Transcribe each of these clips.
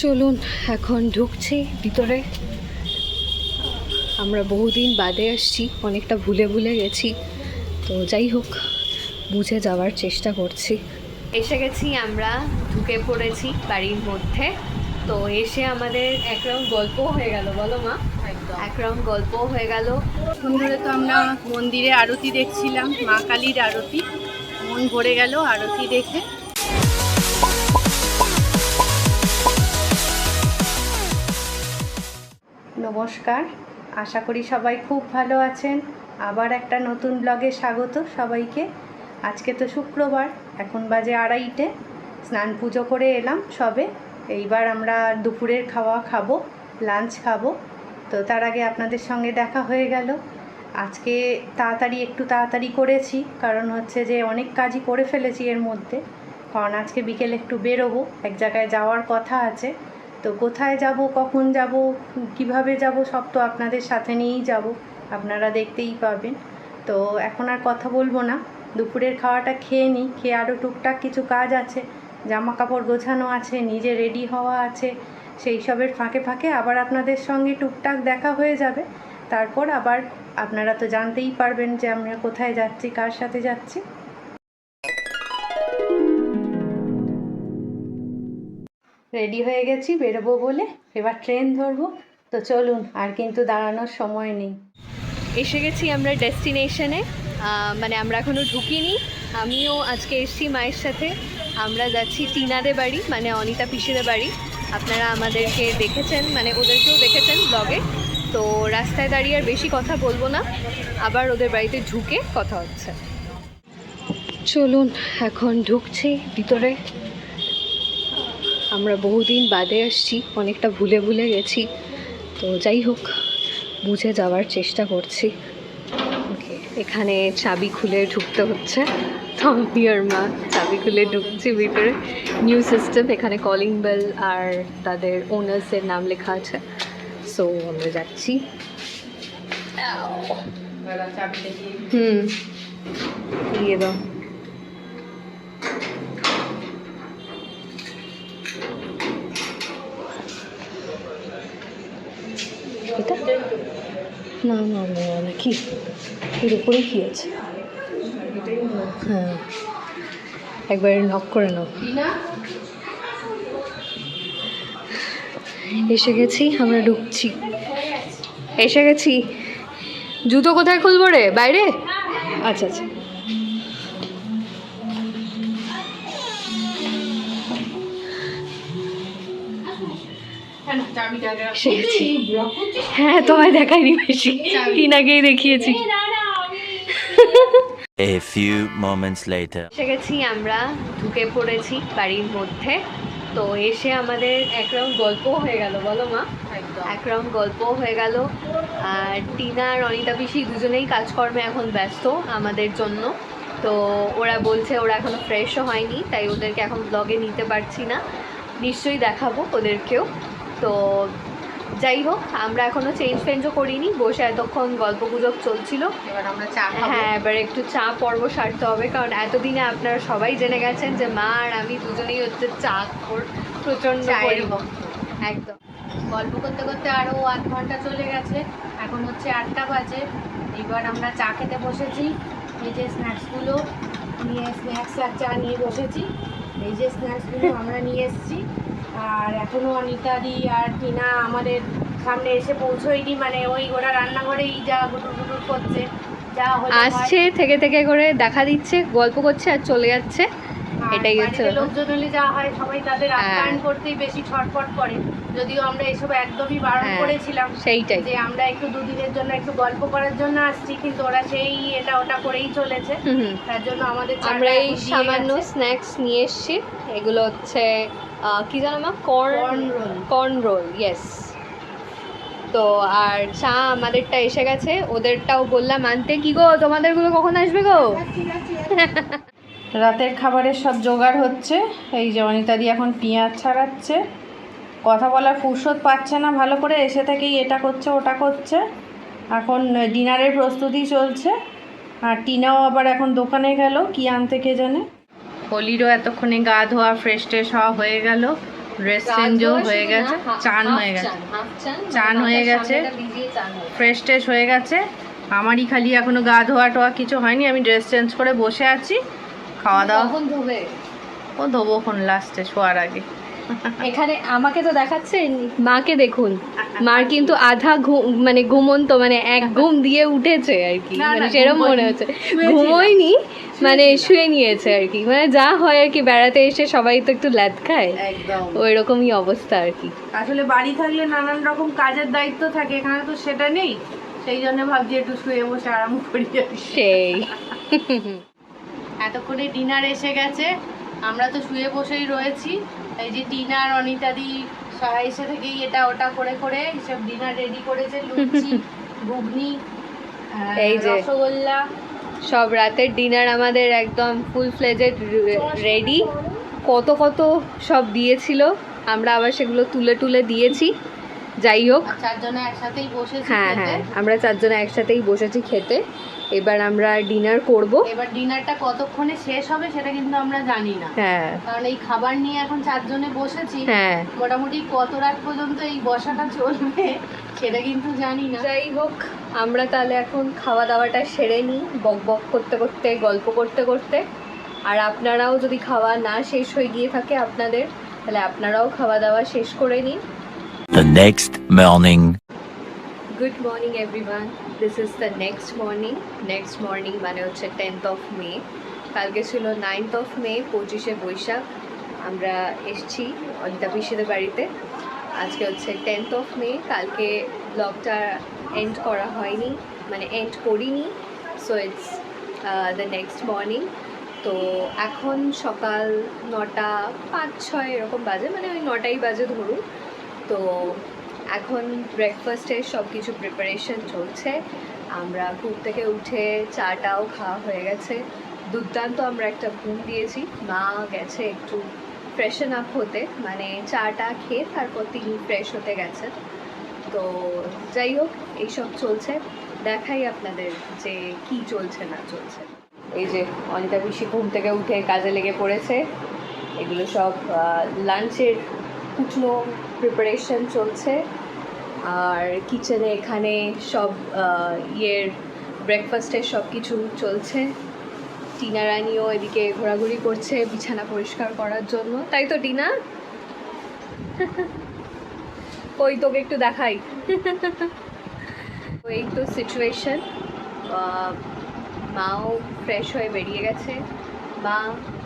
চলুন এখন ঢুকছি ভিতরে। আমরা বহুদিন বাদে আসছি অনেকটা ভুলে ভুলে গেছি। তো যাই হোক বুঝে যাওয়ার চেষ্টা করছি। এসে গেছি আমরা ঢুকে পড়েছি বাড়ির মধ্যে। তো এসে আমাদের এক রাউন্ড গল্প হয়ে গেল বলো মা। এক রাউন্ড গল্প হয়ে গেল। ধরে তো আমরা মন্দিরে আরতি দেখছিলাম মা কালীর আরতি। মন ভরে গেল আরতি দেখে। নমস্কার। আশা করি সবাই খুব ভালো আছেন। আবার একটা নতুন ব্লগে স্বাগত সবাইকে। আজকে তো শুক্রবার, এখন বাজে আড়াইটে। স্নান পুজো করে এলাম সবে। এইবার আমরা দুপুরের খাওয়া খাব, লাঞ্চ খাব। তো তার আগে আপনাদের সঙ্গে দেখা হয়ে গেল। আজকে তাড়াতাড়ি, একটু তাড়াতাড়ি করেছি। কারণ হচ্ছে যে অনেক কাজই করে ফেলেছি এর মধ্যে। কারণ আজকে বিকেল একটু বেরোবো। এক জায়গায় যাওয়ার কথা আছে। তো কোথায় যাব, কখন যাব, কীভাবে যাব, সব তো আপনাদের সাথে নিয়েই যাব, আপনারা দেখতেই পাবেন। তো এখন আর কথা বলব না, দুপুরের খাওয়াটা খেয়ে নিই, খেয়ে আরও টুকটাক কিছু কাজ আছে জামা কাপড় গোছানো আছে, নিজে রেডি হওয়া আছে, সেই সবের ফাঁকে ফাঁকে আবার আপনাদের সঙ্গে টুকটাক দেখা হয়ে যাবে। তারপর আবার আপনারা তো জানতেই পারবেন যে আমরা কোথায় যাচ্ছি, কার সাথে যাচ্ছি। রেডি হয়ে গেছি, বেরোবো বলে। এবার ট্রেন ধরবো। তো চলুন, আর কিন্তু দাঁড়ানোর সময় নেই। এসে গেছি আমরা ডেস্টিনেশনে মানে আমরা এখনও ঢুকিনি। আমিও আজকে এসছি মায়ের সাথে। আমরা যাচ্ছি টিনাদের বাড়ি মানে অনিতা পিসিদের বাড়ি। আপনারা আমাদেরকে দেখেছেন মানে ওদেরকেও দেখেছেন ব্লগে তো রাস্তায় দাঁড়িয়ে আর বেশি কথা বলব না। আবার ওদের বাড়িতে ঢুকে কথা হচ্ছে। চলুন, এখন ঢুকছি ভিতরে। আমরা বহুদিন বাদে আসছি অনেকটা ভুলে ভুলে গেছি। তো যাই হোক বুঝে যাওয়ার চেষ্টা করছি। ওকে এখানে চাবি খুলে ঢুকতে হচ্ছে। তো আমি আর মা চাবি খুলে ঢুকছি ভিতরে। নিউ সিস্টেম এখানে কলিং বেল আর তাদের ওনার্সের নাম লেখা আছে। সো আমরা যাচ্ছি। হুম দিয়ে দাও। এটা না না না না, কি? এর উপরে কি আছে? হ্যাঁ। একবার নক করে নাও। এসে গেছি, আমরা ঢুকছি। এসে গেছি। জুতো কোথায় খুলবো রে? বাইরে? আচ্ছা আচ্ছা। হ্যাঁ তোমায় দেখাইনি বেশি। টিনাকেই দেখিয়েছি। A few moments later. এসে গেছি আমরা ঢুকে পড়েছি বাড়ির মধ্যে। তো এসে আমাদের এক রাউন্ড গল্প হয়ে গেল বলো মা। এক রাউন্ড গল্প হয়ে গেল। আর টিনা আর অনিতা পিসি দুজনেই কাজকর্মে এখন ব্যস্ত আমাদের জন্য। তো ওরা বলছে ওরা এখনও ফ্রেশও হয়নি তাই ওদেরকে এখন ব্লগে নিতে পারছি না। নিশ্চয়ই দেখাবো ওদেরকেও। তো যাই হোক আমরা এখনও চেঞ্জ ফেঞ্জও করিনি বসে এতক্ষণ গল্প গুজব চলছিল। এবার আমরা চা হ্যাঁ এবার একটু চা পর্ব সারতে হবে কারণ এতদিনে আপনারা সবাই জেনে গেছেন যে মা আর আমি দুজনেই হচ্ছে চা খোর প্রচণ্ড একদম। গল্প করতে করতে আরও আধ ঘণ্টা চলে গেছে এখন হচ্ছে আটটা বাজে। এবার আমরা চা খেতে বসেছি এই যে স্ন্যাক্সগুলো নিয়ে স্ন্যাক্স আর চা নিয়ে বসেছি। এই যে স্ন্যাক্সগুলো আমরা নিয়ে এসেছি। আর এখনও অনিতাদি আর টিনা আমাদের সামনে এসে পৌঁছোয়নি মানে ওই ওরা রান্নাঘরেই যা গুটুর গুটুর করছে যা আসছে থেকে থেকে করে দেখা দিচ্ছে গল্প করছে আর চলে যাচ্ছে। এটাই হচ্ছে লোকজন হলে যা হয় সবাই তাদের হ্যাঁ। আপ্যায়ন করতেই বেশি ছটফট করে। যদিও আমরা এসব একদমই বারণ হ্যাঁ, করেছিলাম সেইটাই। যে আমরা একটু দুদিনের জন্য একটু গল্প করার জন্য আসছি কিন্তু ওরা সেই এটা ওটা করেই চলেছে। তার জন্য আমাদের আমরা এই সামান্য স্ন্যাক্স নিয়ে এসেছি। এগুলো হচ্ছে কি জানো মা কর্ন কর্ন রোল ইয়েস তো আর চা আমাদেরটা এসে গেছে ওদেরটাও বললাম আনতে কি গো? তোমাদেরগুলো কখন আসবে গো? রাতের খাবারের সব জোগাড় হচ্ছে। এই যে অনিতাদি এখন পেঁয়াজ ছাড়াচ্ছে। কথা বলার ফুরসত পাচ্ছে না ভালো করে এসে থেকেই এটা করছে ওটা করছে। এখন ডিনারের প্রস্তুতি চলছে। আর টিনাও আবার এখন দোকানে গেল কি আনতে কে জানে। হোলিরও এতক্ষণে গা ধোয়া ফ্রেশ ট্রেশ হওয়া হয়ে গেল। ড্রেস চেঞ্জও হয়ে গেছে। চান হয়ে গেছে। চান হয়ে গেছে। ফ্রেশ ট্রেশ হয়ে গেছে। আমারই খালি এখনও গা ধোয়া টোয়া কিছু হয়নি। আমি ড্রেস চেঞ্জ করে বসে আছি। খাওয়া দাওয়া ও ধোবো খন লাস্টে শোয়ার আগে। এখানে আমাকে তো দেখাচ্ছে? মাকে দেখুন। মার কিন্তু আধা মানে ঘুমন্ত মানে এক ঘুম দিয়ে উঠেছে আর কি। মানে সেরকম মনে হচ্ছে। ঘুমোয়নি মানে শুয়ে নিয়েছে আর কি। মানে যা হয় আর কি বেড়াতে এসে সবাই তো একটু ল্যাদ খায়। একদম। ওই রকমই অবস্থা আর কি। আসলে বাড়ি থাকলে নানান রকম কাজের দায়িত্ব থাকে এখানে তো সেটা নেই। সেই জন্য ভাবছি একটু শুয়ে বসে আরাম করি সেই। এতক্ষণে ডিনার এসে গেছে। আমরা তো শুয়ে বসেই রয়েছি। এই যে ডিনার অনিতাদি এসে থেকেই এটা ওটা করে করে সব ডিনার রেডি করেছে লুচি ঘুগনি এই যে। রসগোল্লা। সব রাতের ডিনার আমাদের একদম ফুল ফ্লেজেড রেডি কত কত সব দিয়েছিল আমরা আবার সেগুলো তুলে তুলে দিয়েছি। যাই হোক। চারজনে একসাথেই বসেছি হ্যাঁ হ্যাঁ আমরা চারজনে একসাথেই বসেছি খেতে। এবার আমরা ডিনার করব। এবার ডিনারটা কতক্ষণে শেষ হবে সেটা কিন্তু আমরা জানি না। হ্যাঁ। কারণ এই খাবার নিয়ে এখন চারজনে বসেছি। হ্যাঁ। মোটামুটি কত রাত পর্যন্ত এই বসাটা চলবে সেটা কিন্তু জানি না। যাই হোক আমরা তাহলে এখন খাওয়া দাওয়াটা সেরে নিই বক বক করতে করতে গল্প করতে করতে। আর আপনারাও যদি খাওয়া না শেষ হয়ে গিয়ে থাকে আপনাদের তাহলে আপনারাও খাওয়া দাওয়া শেষ করে নিন। The next morning. Good morning everyone this is the next morning next morning মানে হচ্ছে টেন্থ অফ মে কালকে ছিল নাইনথ অফ মে পঁচিশে বৈশাখ। আমরা এসছি অনিতা পিসিদের বাড়িতে। আজকে হচ্ছে টেন্থ অফ মে কালকে ব্লগটা এন্ড করা হয়নি মানে এন্ড করিনি। So it's the next morning তো এখন সকাল নটা, পাঁচ, ছয় এরকম বাজে। মানে ওই নটাই বাজে ধরুন। তো এখন ব্রেকফাস্টের সব কিছু প্রিপারেশন চলছে। আমরা ঘুম থেকে উঠে চাটাও খাওয়া হয়ে গেছে। দুর্দান্ত আমরা একটা ঘুম দিয়েছি। মা গেছে একটু ফ্রেশন আপ হতে মানে চাটা খেয়ে তারপর তিনি ফ্রেশ হতে গেছেন তো যাই হোক, এইসব চলছে। দেখাই আপনাদের যে কি চলছে, না চলছে। এই যে অনিতা পিসি ঘুম থেকে উঠে কাজে লেগে পড়েছে। এগুলো সব লাঞ্চের কুটনো প্রিপারেশন চলছে। আর কিচেনে এখানে সব ইয়ের ব্রেকফাস্টের সব কিছু চলছে। টিনা রানিও এদিকে ঘোরাঘুরি করছে বিছানা পরিষ্কার করার জন্য। তাই তো, টিনা? ওই তোকে একটু দেখাই। ওই তো সিচুয়েশন মাও ফ্রেশ হয়ে বেরিয়ে গেছে। মা,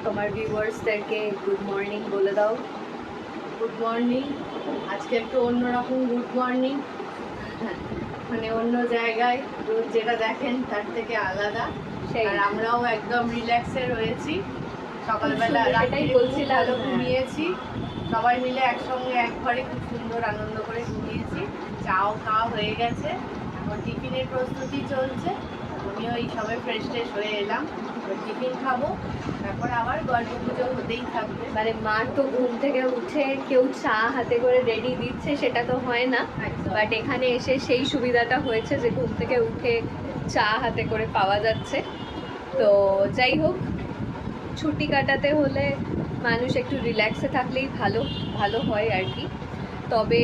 তোমার ভিউয়ার্সদেরকে গুড মর্নিং বলে দাও। গুড মর্নিং আজকে একটু অন্যরকম গুড মর্নিং মানে অন্য জায়গায় রোজ যেটা দেখেন তার থেকে আলাদা। আর আমরাও একদম রিল্যাক্সে রয়েছি। সকালবেলা খুব বলছিলাম, ভালো হ্যাঁ। ঘুমিয়েছি। সবাই মিলে একসঙ্গে এক ঘরে খুব সুন্দর আনন্দ করে ঘুমিয়েছি। চাও খাওয়া হয়ে গেছে। এখন টিফিনের প্রস্তুতি চলছে। আমিও এই সবে ফ্রেশ ট্রেশ হয়ে এলাম। টিফিন খাব। তারপর আবার গল্প পুজো হতেই থাকবে। মানে মার তো ঘুম থেকে উঠে কেউ চা হাতে করে রেডি দিচ্ছে সেটা তো হয় না। বাট এখানে এসে সেই সুবিধাটা হয়েছে যে ঘুম থেকে উঠে চা হাতে করে পাওয়া যাচ্ছে। তো যাই হোক ছুটি কাটাতে হলে মানুষ একটু রিল্যাক্সে থাকলেই ভালো ভালো হয় আর কি। তবে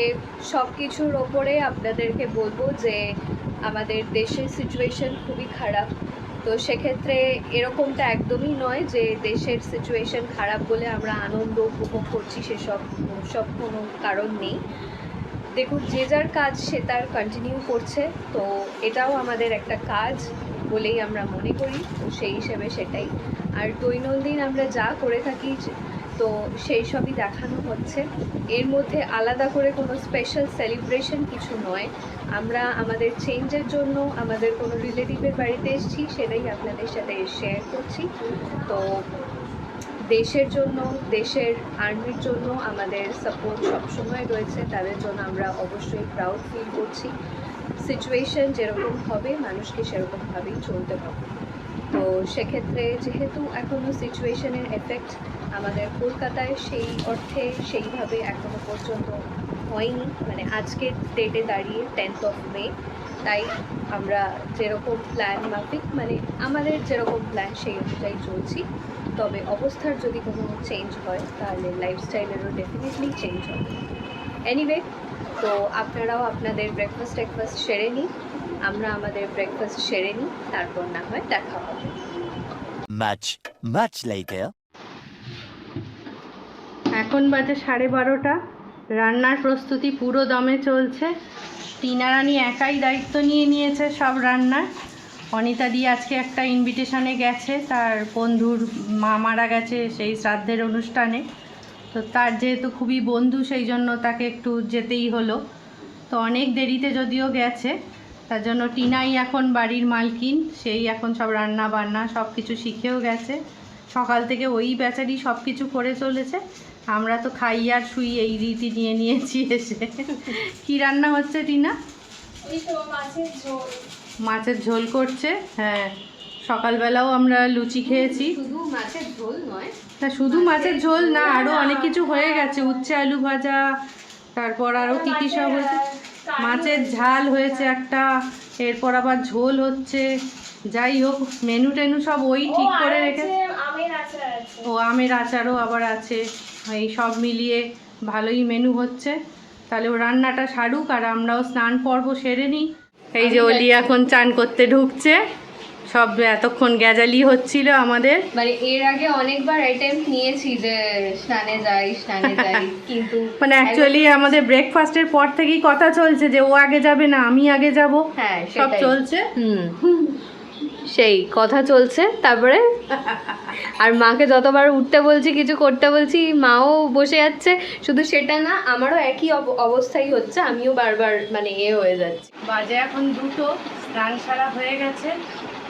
সব কিছুর ওপরে আপনাদেরকে বলব যে আমাদের দেশের সিচুয়েশন খুবই খারাপ। তো সেক্ষেত্রে এরকমটা একদমই নয় যে দেশের সিচুয়েশন খারাপ বলে আমরা আনন্দ উপভোগ করছি সেসব, সব কোনো কারণ নেই। দেখুন, যে যার কাজ সে তার কন্টিনিউ করছে, তো এটাও আমাদের একটা কাজ বলেই আমরা মনে করি, তো সেই হিসেবে সেটাই। আর দৈনন্দিন আমরা যা করে থাকি, তো সেই সবই দেখানো হচ্ছে। এর মধ্যে আলাদা করে কোনো স্পেশাল সেলিব্রেশন কিছু নয়। আমরা আমাদের চেঞ্জের জন্য আমাদের কোনো রিলেটিভের বাড়িতে এসেছি, সেটাই আপনাদের সাথে শেয়ার করছি। তো দেশের জন্য, দেশের আর্মির জন্য আমাদের সাপোর্ট সবসময় রয়েছে, তাদের জন্য আমরা অবশ্যই প্রাউড ফিল করছি। সিচুয়েশন যেরকম হবে, মানুষকে সেরকমভাবেই চলতে হবে। তো সেক্ষেত্রে যেহেতু এখনও সিচুয়েশনের এফেক্ট আমাদের কলকাতায় সেই অর্থে সেইভাবে এখনও পর্যন্ত হয়নি। মানে আজকের ডেটে দাঁড়িয়ে টেন্থ অফ মে তাই আমরা যেরকম প্ল্যান মাফিক মানে আমাদের যেরকম প্ল্যান সেই অনুযায়ী চলছি। তবে অবস্থার যদি কোনো চেঞ্জ হয় তাহলে লাইফস্টাইলেরও ডেফিনেটলি চেঞ্জ হবে। এনিওয়ে তো আপনারাও আপনাদের ব্রেকফাস্ট টেকফাস্ট সেরে নিন। আমরা আমাদের ব্রেকফাস্ট সেরে নিই তারপর না হয় দেখা হবে। Much, much later. এখন বাজে সাড়ে বারোটা। রান্নার প্রস্তুতি পুরো দমে চলছে। টিনারানি একাই দায়িত্ব নিয়ে নিয়েছে সব রান্নার। অনিতা দি আজকে একটা ইনভিটেশনে গেছে, তার বন্ধুর মা মারা গেছে সেই শ্রাদ্ধের অনুষ্ঠানে। তো তার যেহেতু খুবই বন্ধু, সেই জন্য তাকে একটু যেতেই হলো। তো অনেক দেরিতে যদিও গেছে, তার জন্য টিনাই এখন বাড়ির মালকিন। সেই এখন সব রান্না বান্না সব কিছু শিখেও গেছে। সকাল থেকে ওই বেচারি সব কিছু করে চলেছে। আমরা তো খাই আর শুই এই রীতি নিয়ে নিয়েছি এসে। কি রান্না হচ্ছে টিনা? মাছের ঝোল। করছে হ্যাঁ। সকালবেলাও আমরা লুচি খেয়েছি। শুধু মাছের ঝোল নয়। তা শুধু মাছের ঝোল না আরও অনেক কিছু হয়ে গেছে। উচ্ছে আলু ভাজা তারপর আরও কী কী সব হয়েছে? মাছের ঝাল হয়েছে একটা এরপর আবার ঝোল হচ্ছে। যাই হোক মেনু টেনু সব ওই ঠিক করে রেখেছে ও আমের আচারও আবার আছে। এই সব মিলিয়ে ভালোই মেনু হচ্ছে। তাহলে ও রান্নাটা সারুক আর আমরাও স্নান পর্ব সেরে নিই। এই যে অলি এখন চান করতে ঢুকছে। সব এতক্ষণ গ্যাজালি হচ্ছিল আমাদের। মানে এর আগে অনেকবার অ্যাটেম্প নিয়েছি যে স্নানে যাই স্নানে যাই কিন্তু মানে অ্যাকচুয়ালি আমাদের ব্রেকফাস্টের পর থেকেই কথা চলছে যে ও আগে যাবে না আমি আগে যাব। হ্যাঁ সব। চলছে। হুম। সেই কথা চলছে, তারপরে আর মাকে যতবার উঠতে বলছি, কিছু করতে বলছি, মাও বসে যাচ্ছে, শুধু সেটা না, আমারও একই অব- অবস্থাই হচ্ছে, আমিও বারবার মানে এ হয়ে যাচ্ছি। বাজে এখন দুটো, স্নান সারা হয়ে গেছে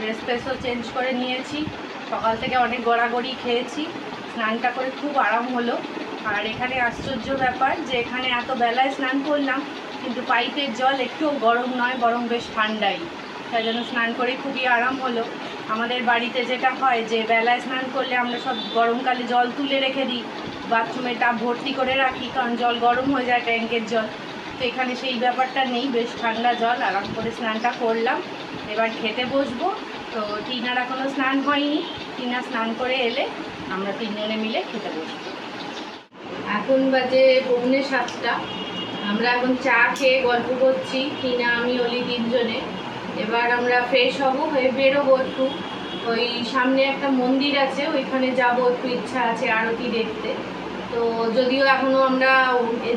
ড্রেস ফ্রেসও চেঞ্জ করে নিয়েছি, সকাল থেকে অনেক গড়াগড়ি খেয়েছি, স্নানটা করে খুব আরাম হলো। আর এখানে আশ্চর্য ব্যাপার যে এখানে এত বেলায় স্নান করলাম, কিন্তু পাইপের জল একটুও গরম নয়, বরং বেশ ঠান্ডাই। তাই জন্য স্নান করে খুবই আরাম হলো। আমাদের বাড়িতে যেটা হয় যে, বেলায় স্নান করলে আমরা সব গরমকালে জল তুলে রেখে দিই। বাথরুমে টাব ভর্তি করে রাখি, কারণ জল গরম হয়ে যায় ট্যাঙ্কের জল। তো এখানে সেই ব্যাপারটা নেই, বেশ ঠান্ডা জল। আরাম করে স্নানটা করলাম। এবার খেতে বসবো। তো টিনার এখনও স্নান হয়নি। টিনা স্নান করে এলে আমরা তিনজনে মিলে খেতে বসবো। এখন বাজে পৌনে সাতটা। আমরা এখন চা খেয়ে গল্প করছি। টিনা, আমি, অলি তিনজনে। এবার আমরা ফ্রেশ হব হয়ে বেরোবো একটু। ওই সামনে একটা মন্দির আছে ওইখানে যাব একটু ইচ্ছা আছে আরতি দেখতে। তো যদিও এখনও আমরা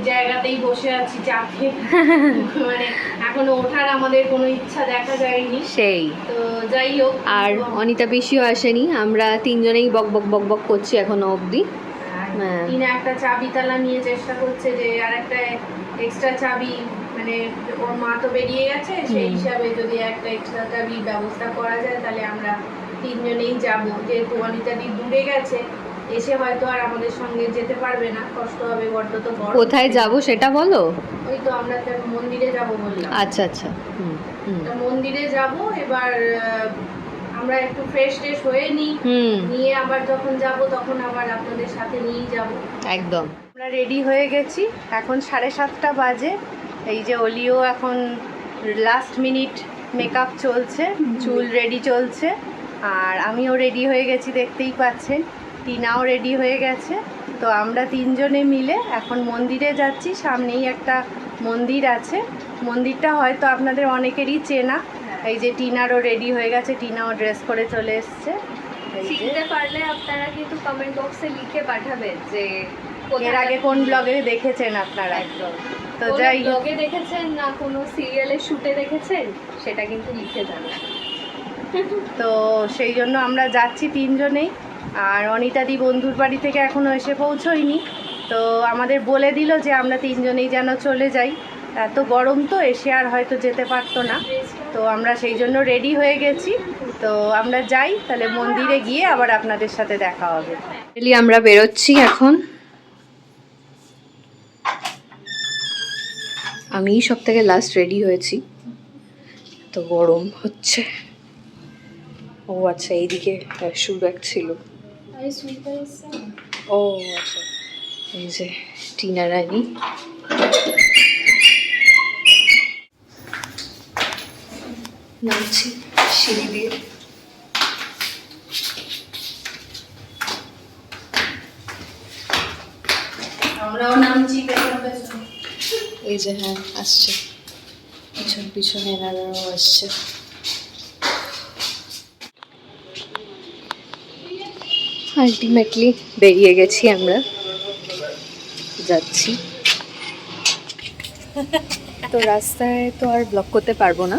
জায়গাতেই বসে আছি চা খেয়ে মানে এখনও ওঠার আমাদের কোনো ইচ্ছা দেখা যায়নি। সেই। তো যাই হোক আর অনিতা পিসিও আসেনি আমরা তিনজনেই বক বক বক বক করছি এখনও অবধি। আর হ্যাঁ। একটা চাবি তালা নিয়ে চেষ্টা করছে যে আর একটা এক্সট্রা চাবি মানে ওর মা তো বেরিয়ে গেছে সেই হিসাবে যদি একটা এক্সট্রা চাবির ব্যবস্থা করা যায় তাহলে আমরা তিনজনেই যাব। যেহেতু অনিতা দি দূরে গেছে এসে হয়তো আর আমাদের সঙ্গে যেতে পারবে না কষ্ট হবে বড্ড তো বড় কোথায় যাব সেটা বলো? ওই তো আমরা তো মন্দিরে যাব বললাম। আচ্ছা আচ্ছা। হুম মন্দিরে যাব এবার আমরা একটু ফ্রেশ ট্রেশ হয়ে নিই। নিয়ে আবার যখন যাব তখন আবার আপনাদের সাথে নিয়েই যাব। একদম। আমরা রেডি হয়ে গেছি এখন সাড়ে সাতটা বাজে। এই যে অলিও এখন লাস্ট মিনিট মেকআপ চলছে চুল রেডি চলছে আর আমিও রেডি হয়ে গেছি দেখতেই পাচ্ছেন টিনাও রেডি হয়ে গেছে। তো আমরা তিনজনে মিলে এখন মন্দিরে যাচ্ছি সামনেই একটা মন্দির আছে। মন্দিরটা হয়তো আপনাদের অনেকেরই চেনা এই যে টিনারও রেডি হয়ে গেছে টিনাও ড্রেস করে চলে এসছে। চিনতে পারলে আপনারা কিন্তু কমেন্ট বক্সে লিখে পাঠাবেন যে এর আগে কোন ব্লগে দেখেছেন আপনারা। একদম। তো যাই ব্লগে দেখেছেন না কোনো সিরিয়ালের শুটে দেখেছেন? সেটা কিন্তু লিখে জানান তো সেই জন্য আমরা যাচ্ছি তিনজনেই। আর অনিতাদি বন্ধুর বাড়ি থেকে এখনও এসে পৌঁছোয়নি। তো আমাদের বলে দিল যে আমরা তিনজনেই যেন চলে যাই। এত গরম তো এসে আর হয়তো যেতে পারতো না। তো আমরা সেই জন্য রেডি হয়ে গেছি। তো আমরা যাই তাহলে মন্দিরে গিয়ে আবার আপনাদের সাথে দেখা হবে। আমরা বেরোচ্ছি এখন। আমি সব থেকে লাস্ট রেডি হয়েছি। তো গরম হচ্ছে। ও আচ্ছা এইদিকে শু ব্যাগ ছিল। ও আচ্ছা এই যে টিনা রানী। নামছি সিঁড়ি দিয়ে। আমরাও নামছি এই যে হ্যাঁ আসছে। পিছন, পিছনে এনারাও আসছে। আলটিমেটলি বেরিয়ে গেছি আমরা। যাচ্ছি। তো রাস্তায় তো আর ব্লক করতে পারব না।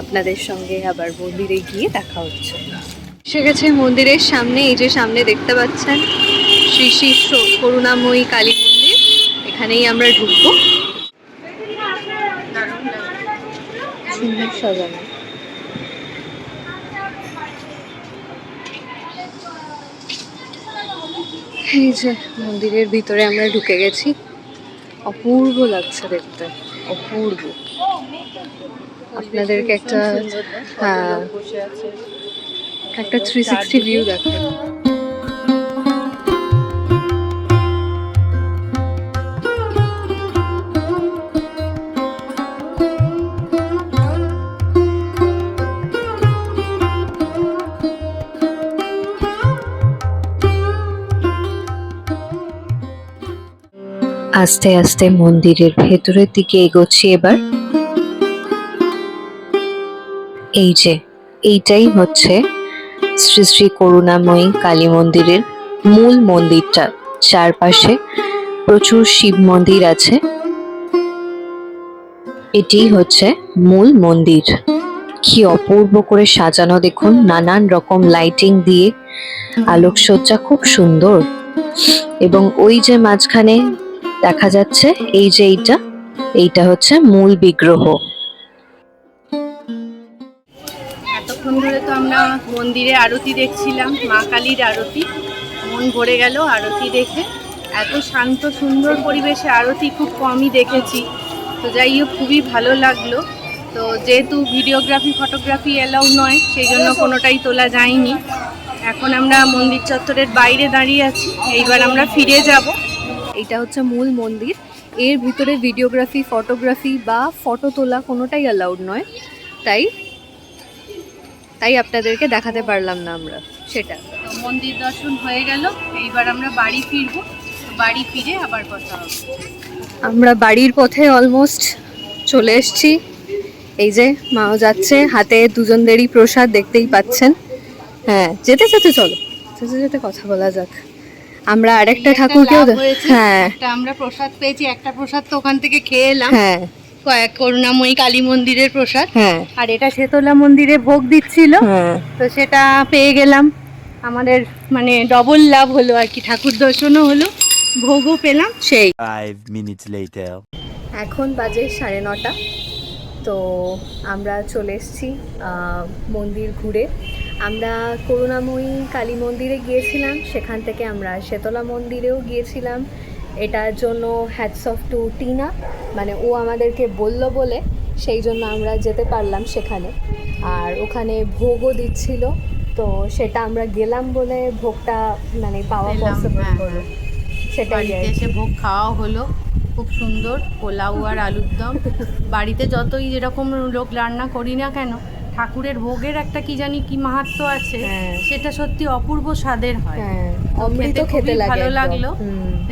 আপনাদের সঙ্গে আবার মন্দিরে গিয়ে দেখা হচ্ছে। এসে গেছে মন্দিরের সামনে, এই যে সামনে দেখতে পাচ্ছেন শ্রী শ্রী করুণাময়ী কালী মন্দির। এখানেই আমরা ঢুকবো। সুন্দর সাজানো। এই যে মন্দিরের ভিতরে আমরা ঢুকে গেছি। অপূর্ব লাগছে দেখতে। অপূর্ব। আপনাদেরকে একটা হ্যাঁ। একটা থ্রি সিক্সটি ভিউ দেখো। আস্তে আস্তে মন্দিরের ভেতরের দিকে এগোচ্ছি এবার। এই যে, এইটাই হচ্ছে শ্রী শ্রী করুণাময়ী কালী মন্দিরের মূল মন্দিরটা। চারপাশে প্রচুর শিব মন্দির আছে। এটি হচ্ছে মূল মন্দির। কি অপূর্ব করে সাজানো দেখুন, নানান রকম লাইটিং দিয়ে আলোকসজ্জা খুব সুন্দর। এবং ওই যে মাঝখানে দেখা যাচ্ছে। এই যে এইটা এইটা হচ্ছে মূল বিগ্রহ। এতক্ষণ ধরে তো আমরা মন্দিরে আরতি দেখছিলাম, মা কালীর আরতি। মন ভরে গেল আরতি দেখে। এত শান্ত, সুন্দর পরিবেশে আরতি খুব কমই দেখেছি। তো যাই হোক, খুবই ভালো লাগল। তো যেহেতু ভিডিওগ্রাফি, ফটোগ্রাফি এলাও নয়, সেই জন্য কোনোটাই তোলা যায়নি। এখন আমরা মন্দির চত্বরের বাইরে দাঁড়িয়ে আছি। এইবার আমরা ফিরে যাব। এটা হচ্ছে মূল মন্দির। এর ভিতরে ভিডিওগ্রাফি ফটোগ্রাফি বা ফটো তোলা কোনোটাই অ্যালাউড নয়। তাই তাই আপনাদেরকে দেখাতে পারলাম না আমরা সেটা। মন্দির দর্শন হয়ে গেল। এইবার আমরা বাড়ি ফিরবো। বাড়ি ফিরে আবার কথা হবে। আমরা বাড়ির পথে অলমোস্ট চলে এসেছি। এই যে মাও যাচ্ছে হাতে দুজনদেরই প্রসাদ দেখতেই পাচ্ছেন। হ্যাঁ যেতে যেতে চলো। যেতে যেতে কথা বলা যাক। আমরা আরেকটা ঠাকুরকেও হ্যাঁ। একটা আমরা প্রসাদ পেয়েছি একটা প্রসাদ তো ওখান থেকে খেয়ে এলাম। হ্যাঁ। কয়েক করুণাময়ী কালী মন্দিরের প্রসাদ। হ্যাঁ। আর এটা শেতলা মন্দিরে ভোগ দিচ্ছিল। হ্যাঁ। তো সেটা পেয়ে গেলাম। আমাদের মানে ডবল লাভ হলো আর কি ঠাকুর দর্শনও হলো ভোগও পেলাম। সেই। এখন বাজে সাড়ে নটা। তো আমরা চলে এসেছি মন্দির ঘুরে। আমরা করুণাময়ী কালী মন্দিরে গিয়েছিলাম। সেখান থেকে আমরা শেতলা মন্দিরেও গিয়েছিলাম। এটার জন্য হ্যাটস অফ টু টিনা। মানে ও আমাদেরকে বলল বলে সেই জন্য আমরা যেতে পারলাম সেখানে। আর ওখানে ভোগও দিচ্ছিল। তো সেটা আমরা গেলাম বলে ভোগটা মানে পাওয়া পসিবল হ্যাঁ, হলো হ্যাঁ। সেটাই। এসে ভোগ খাওয়া হলো। খুব সুন্দর পোলাও আর আলুর দম। বাড়িতে যতই যেরকম লোক রান্না করি না কেন ঠাকুরের ভোগের একটা কি জানি কি মাহাত্ম্য আছে হ্যাঁ। সেটা সত্যি অপূর্ব স্বাদের হয়। হ্যাঁ অমৃত খেতে খেতে ভালো লাগল।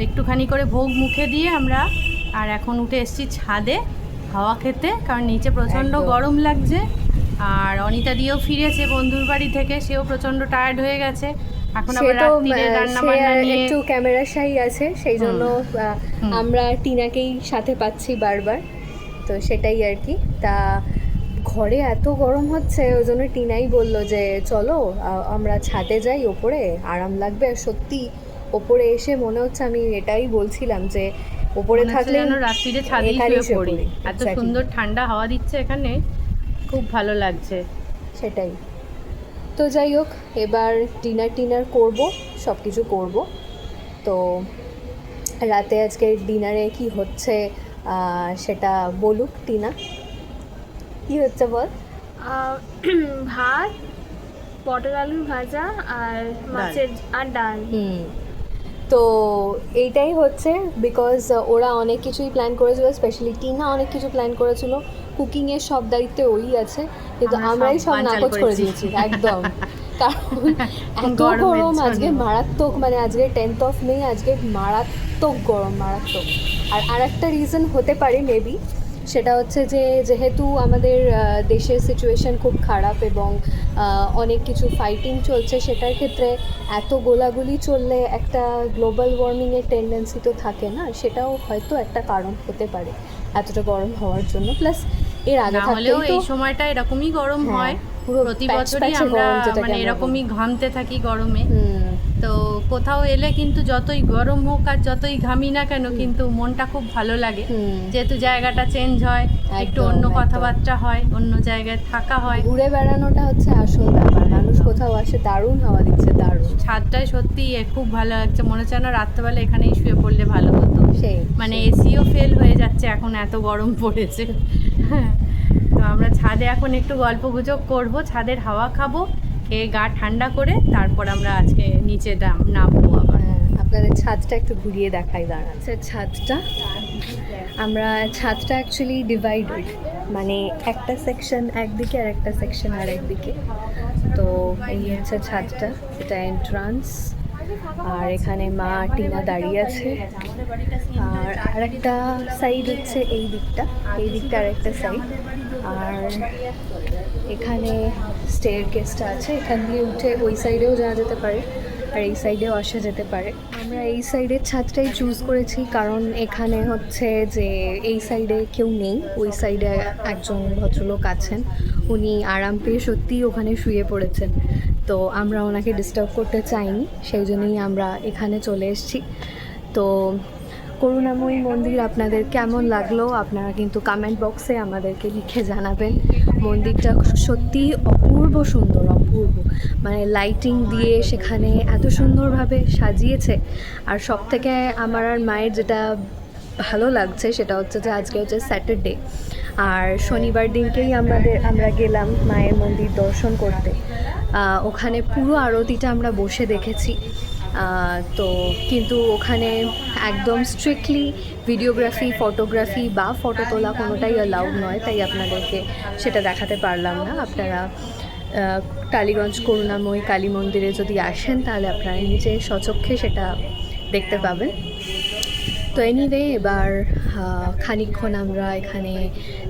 একটুখানি করে ভোগ মুখে দিয়ে আমরা আর এখন উঠে এসেছি ছাদে হাওয়া খেতে কারণ নিচে প্রচণ্ড গরম লাগছে। আর অনিতা দিয়েও ফিরেছে বন্ধুর বাড়ি থেকে সেও প্রচণ্ড টায়ার্ড হয়ে গেছে। এখন আবার রাত্রিরে রান্না বান্না নিয়ে একটু ক্যামেরা শাই আছে সেই জন্য আমরা টিনাকেই সাথে পাচ্ছি বারবার। তো সেটাই আর কি। তা ঘরে এত গরম হচ্ছে ওই জন্য টিনাই বলল যে চলো আমরা ছাদে যাই ওপরে আরাম লাগবে। আর সত্যি ওপরে এসে মনে হচ্ছে আমি এটাই বলছিলাম যে ওপরে থাকলে রাত্রিরে ছাদেই শুয়ে পড়ি। এত সুন্দর ঠান্ডা হাওয়া দিচ্ছে এখানে খুব ভালো লাগছে। সেটাই। তো যাই হোক এবার ডিনার টিনার করব সব কিছু করব। তো রাতে আজকে ডিনারে কি হচ্ছে আহ, সেটা বলুক টিনা। কি হচ্ছে বল? ভাত পটল আলুর ভাজা আর মাছের আর ডাল। তো এইটাই হচ্ছে বিকজ ওরা অনেক কিছুই প্ল্যান করেছিল স্পেশালি টিনা অনেক কিছু প্ল্যান করেছিল। কুকিংয়ের সব দায়িত্বে ওই আছে কিন্তু আমরাই সব সব নাকচ করে দিয়েছি একদম। কারণ এত গরম আজকে মারাত্মক মানে আজকে টেন্থ অফ মে আজকে মারাত্মক গরম মারাত্মক। আর আরেকটা রিজন হতে পারে মেবি সেটা হচ্ছে যে যেহেতু আমাদের দেশের সিচুয়েশন খুব খারাপ এবং অনেক কিছু ফাইটিং চলছে সেটার ক্ষেত্রে এত গোলাগুলি চললে একটা গ্লোবাল ওয়ার্মিংয়ের টেন্ডেন্সি তো থাকে না সেটাও হয়তো একটা কারণ হতে পারে এতটা গরম হওয়ার জন্য। প্লাস এর আগে থাকতেই এই সময়টা এরকমই গরম হ্যাঁ, হয়। পুরো প্রতি বছরই আমরা মানে এরকমই ঘামতে থাকি গরমে। তো কোথাও এলে কিন্তু যতই গরম হোক আর যতই ঘামি না কেন কিন্তু মনটা খুব ভালো লাগে। যেহেতু জায়গাটা চেঞ্জ হয় একটু অন্য কথাবার্তা হয় অন্য জায়গায় থাকা হয়। ঘুরে বেড়ানোটা হচ্ছে আসল ব্যাপার। মানুষ কোথাও আসে দারুণ হাওয়া দিচ্ছে দারুণ। ছাদটাই সত্যি খুব ভালো লাগছে। মনে হচ্ছে না রাত্রেবেলা এখানেই শুয়ে পড়লে ভালো হতো। সেই মানে এসিও ফেল হয়ে যাচ্ছে এখন এত গরম পড়েছে। তো আমরা ছাদে এখন একটু গল্প গুজব করব ছাদের হাওয়া খাব। খেয়ে গা ঠান্ডা করে তারপর আমরা আজকে নিচে নাম- নামবো আবার। হ্যাঁ, আপনাদের ছাদটা একটু ঘুরিয়ে দেখাই দাঁড়ান। আচ্ছা ছাদটা? আমরা ছাদটা অ্যাকচুয়ালি ডিভাইডেড মানে একটা সেকশন একদিকে আর একটা সেকশন আর একদিকে। তো এই হচ্ছে ছাদটা এটা এন্ট্রান্স আর এখানে মা টিনা দাঁড়িয়ে আছে। আর আরেকটা সাইড হচ্ছে এই দিকটা এই দিকটা আরেকটা সাইড আর এখানে স্টেয়ার কেসটা আছে। এখান দিয়ে উঠে ওই সাইডেও যাওয়া যেতে পারে আর এই সাইডেও আসা যেতে পারে। আমরা এই সাইডের ছাদটাই চুজ করেছি কারণ এখানে হচ্ছে যে এই সাইডে কেউ নেই। ওই সাইডে একজন ভদ্রলোক আছেন। উনি আরাম পেয়ে সত্যিই ওখানে শুয়ে পড়েছেন। তো আমরা ওনাকে ডিস্টার্ব করতে চাইনি, সেই জন্যই আমরা এখানে চলে এসেছি। তো করুণাময়ী মন্দির আপনাদের কেমন লাগল? আপনারা কিন্তু কমেন্ট বক্সে আমাদেরকে লিখে জানাবেন। মন্দিরটা সত্যি অপূর্ব সুন্দর, অপূর্ব। মানে লাইটিং দিয়ে সেখানে এত সুন্দরভাবে সাজিয়েছে। আর সব থেকে আমার আর মায়ের যেটা ভালো লাগছে সেটা হচ্ছে যে আজকে হচ্ছে স্যাটারডে আর শনিবার দিনকেই আমাদের, আমরা গেলাম মায়ের মন্দির দর্শন করতে। ওখানে পুরো আরতিটা আমরা বসে দেখেছি। তো কিন্তু ওখানে একদম স্ট্রিক্টলি ভিডিওগ্রাফি ফটোগ্রাফি বা ফটো তোলা কোনোটাই অ্যালাউড নয় তাই আপনাদেরকে সেটা দেখাতে পারলাম না। আপনারা টালিগঞ্জ করুণাময়ী কালী মন্দিরে যদি আসেন তাহলে আপনারা নিজে সচক্ষে সেটা দেখতে পাবেন। তো এনিওয়ে এবার আহ, খানিকক্ষণ আমরা এখানে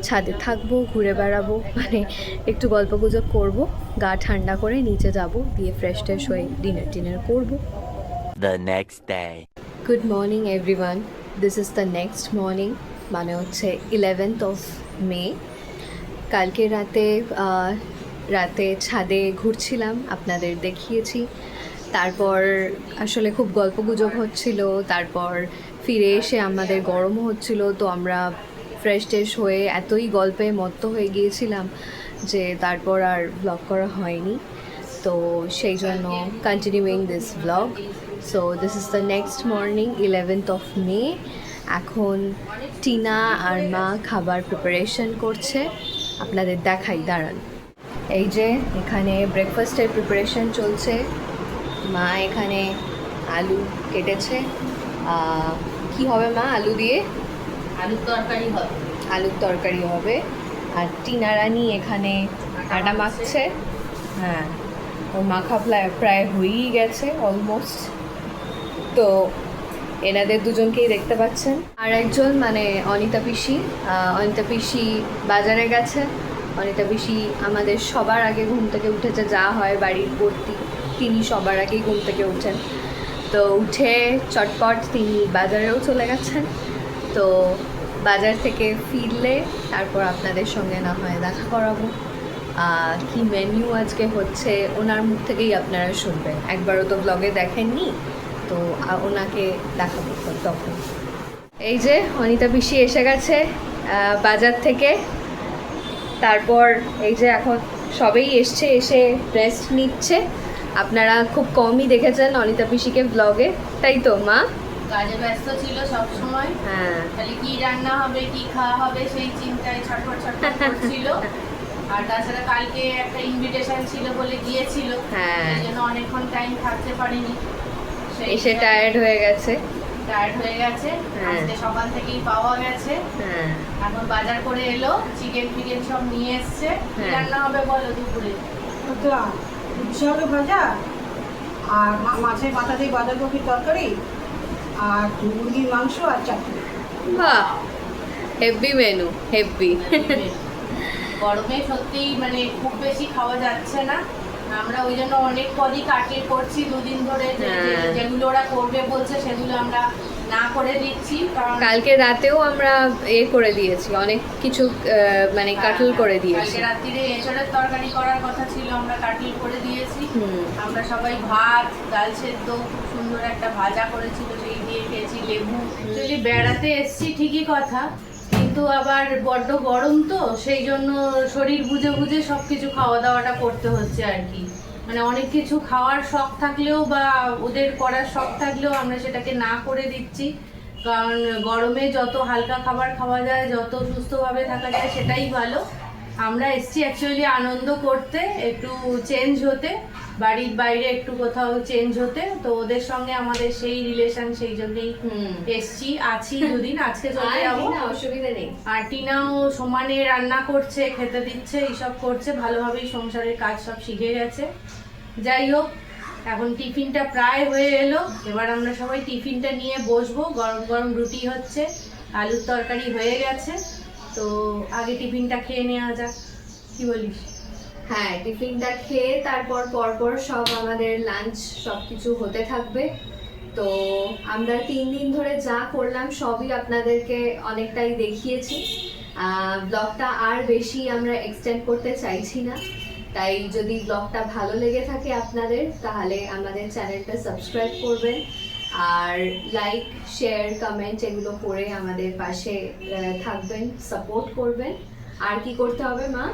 ছাদে থাকব ঘুরে বেড়াবো মানে একটু গল্প গুজব করব গা ঠান্ডা করে নিচে যাব দিয়ে ফ্রেশ ট্রেশ হয়ে ডিনার টিনার করব। The next day. Good morning everyone this is the next morning মানে হচ্ছে ইলেভেন্থ অফ মে কালকে রাতে রাতে ছাদে ঘুরছিলাম, আপনাদের দেখিয়েছি। তারপর আসলে খুব গল্প গুজব হচ্ছিল, তারপর ফিরে এসে আমাদের গরমও হচ্ছিল, তো আমরা ফ্রেশ ট্রেশ হয়ে এতই গল্পে মত্ত হয়ে গিয়েছিলাম যে তারপর আর ব্লগ করা হয়নি। তো সেই জন্য continuing this blog so this is the next morning eleventh of May এখন টিনা আর মা খাবার প্রিপারেশন করছে। আপনাদের দেখাই দাঁড়ান। এই যে এখানে ব্রেকফাস্টের প্রিপারেশন চলছে। মা এখানে আলু কেটেছে। কি হবে মা আলু দিয়ে? আলুর তরকারি হবে। আলুর তরকারি হবে। আর টিনা রানী এখানে আটা মাখছে। হ্যাঁ ও মাখা প্রায় প্রায় হয়েই গেছে অলমোস্ট তো এনাদের দুজনকেই দেখতে পাচ্ছেন। আর একজন মানে অনিতা পিসি অনিতা পিসি বাজারে গেছে। অনিতা পিসি আমাদের সবার আগে ঘুম থেকে উঠেছে, যা হয় বাড়ির ভর্তি, তিনি সবার আগেই ঘুম থেকে উঠেন। তো উঠে চটপট তিনি বাজারেও চলে গেছেন। তো বাজার থেকে ফিরলে তারপর আপনাদের সঙ্গে না হয় দেখা করাবো। কি মেনু আজকে হচ্ছে, ওনার মুখ থেকেই আপনারা শুনবেন। একবারও তো ব্লগে দেখেননি? তো ওনাকে দেখাবো তখন। এই যে অনিতা পিসি এসে গেছে বাজার থেকে। তারপর এই যে এখন সবেই এসছে এসে রেস্ট নিচ্ছে। আপনারা খুব কমই দেখেছেন অনিতা পিসিকে ব্লগে তাই তো মা? কাজে ব্যস্ত ছিল সব সময় হ্যাঁ। খালি কি রান্না হবে কি খাওয়া হবে সেই চিন্তায় ছটফট ছটফট করছিল। আর তাছাড়া কালকে একটা ইনভিটেশন ছিল বলে গিয়েছিল। হ্যাঁ। জন্য অনেকক্ষণ টাইম থাকতে পারিনি। এসে টায়ার্ড হয়ে গেছে। টায়ার্ড হয়ে গেছে। হ্যাঁ। আজকে সকাল থেকেই পাওয়া গেছে। হ্যাঁ। এখন বাজার করে এলো চিকেন ফিকেন সব নিয়ে এসছে। হ্যাঁ। রান্না হবে বলো দুপুরে? উচ্ছে ভাজা আর মাছের মাথা দিয়ে বাঁধাকপির তরকারি আর মুরগির মাংস আর চাটনি। বাহ! হেভি মেনু হেভি গরমে সত্যিই মানে খুব বেশি খাওয়া যাচ্ছে না। আমরা ওই জন্য অনেক পদই কাটিয়ে করছি দুদিন ধরে হ্যাঁ। যেগুলো ওরা করবে বলছে সেগুলো আমরা না করে দিচ্ছি কারণ কালকে রাতেও আমরা এ করে দিয়েছি অনেক কিছু মানে কাটল করে দিয়েছি। কালকে রাত্রিরে এঁচড়ের তরকারি করার কথা ছিল আমরা কাটল করে দিয়েছি। আমরা সবাই ভাত ডাল সেদ্ধ খুব সুন্দর একটা ভাজা করেছিল সেই দিয়ে খেয়েছি লেবু। যদি বেড়াতে এসছি ঠিকই কথা কিন্তু আবার বড্ড গরম তো, সেই জন্য শরীর বুঝে বুঝে সব কিছু খাওয়া দাওয়াটা করতে হচ্ছে আর কি। মানে অনেক কিছু খাওয়ার শখ থাকলেও বা ওদের করার শখ থাকলেও আমরা সেটাকে না করে দিচ্ছি। কারণ গরমে যত হালকা খাবার খাওয়া যায়, যত সুস্থভাবে থাকা যায়, সেটাই ভালো। আমরা এসছি অ্যাকচুয়ালি আনন্দ করতে, একটু চেঞ্জ হতে। বাড়ির বাইরে একটু কোথাও চেঞ্জ হতে তো ওদের সঙ্গে আমাদের সেই রিলেশন সেই জন্যই এসছি আছি দুদিন আজকে চলে যাব। অসুবিধা নেই। আর টিনাও সমানে রান্না করছে খেতে দিচ্ছে এইসব করছে ভালোভাবেই সংসারের কাজ সব শিখে গেছে। যাই হোক এখন টিফিনটা প্রায় হয়ে এলো এবার আমরা সবাই টিফিনটা নিয়ে বসবো গরম গরম রুটি হচ্ছে আলুর তরকারি হয়ে গেছে তো আগে টিফিনটা খেয়ে নেওয়া যাক। কি বলিস? হ্যাঁ টিফিনটা খেয়ে তারপর পরপর সব আমাদের লাঞ্চ সব কিছু হতে থাকবে। তো আমরা তিন দিন ধরে যা করলাম সবই আপনাদেরকে অনেকটাই দেখিয়েছি। ব্লগটা আর বেশি আমরা এক্সটেন্ড করতে চাইছি না। তাই যদি ব্লগটা ভালো লেগে থাকে আপনাদের, তাহলে আমাদের চ্যানেলটা সাবস্ক্রাইব করবেন। আর লাইক শেয়ার কমেন্ট এগুলো করে আমাদের পাশে থাকবেন সাপোর্ট করবেন। আর কি করতে হবে মা?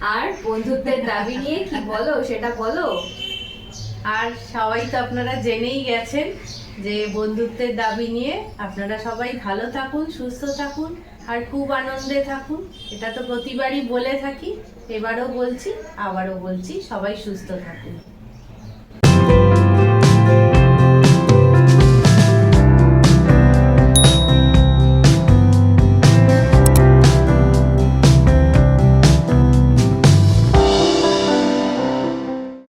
আর বন্ধুত্বের দাবি নিয়ে কি বলো, সেটা বলো। আর সবাই তো আপনারা জেনেই গেছেন যে বন্ধুত্বের দাবি নিয়ে আপনারা সবাই ভালো থাকুন, সুস্থ থাকুন আর খুব আনন্দে থাকুন। এটা তো প্রতিবারই বলে থাকি, এবারও বলছি, আবারও বলছি, সবাই সুস্থ থাকুন।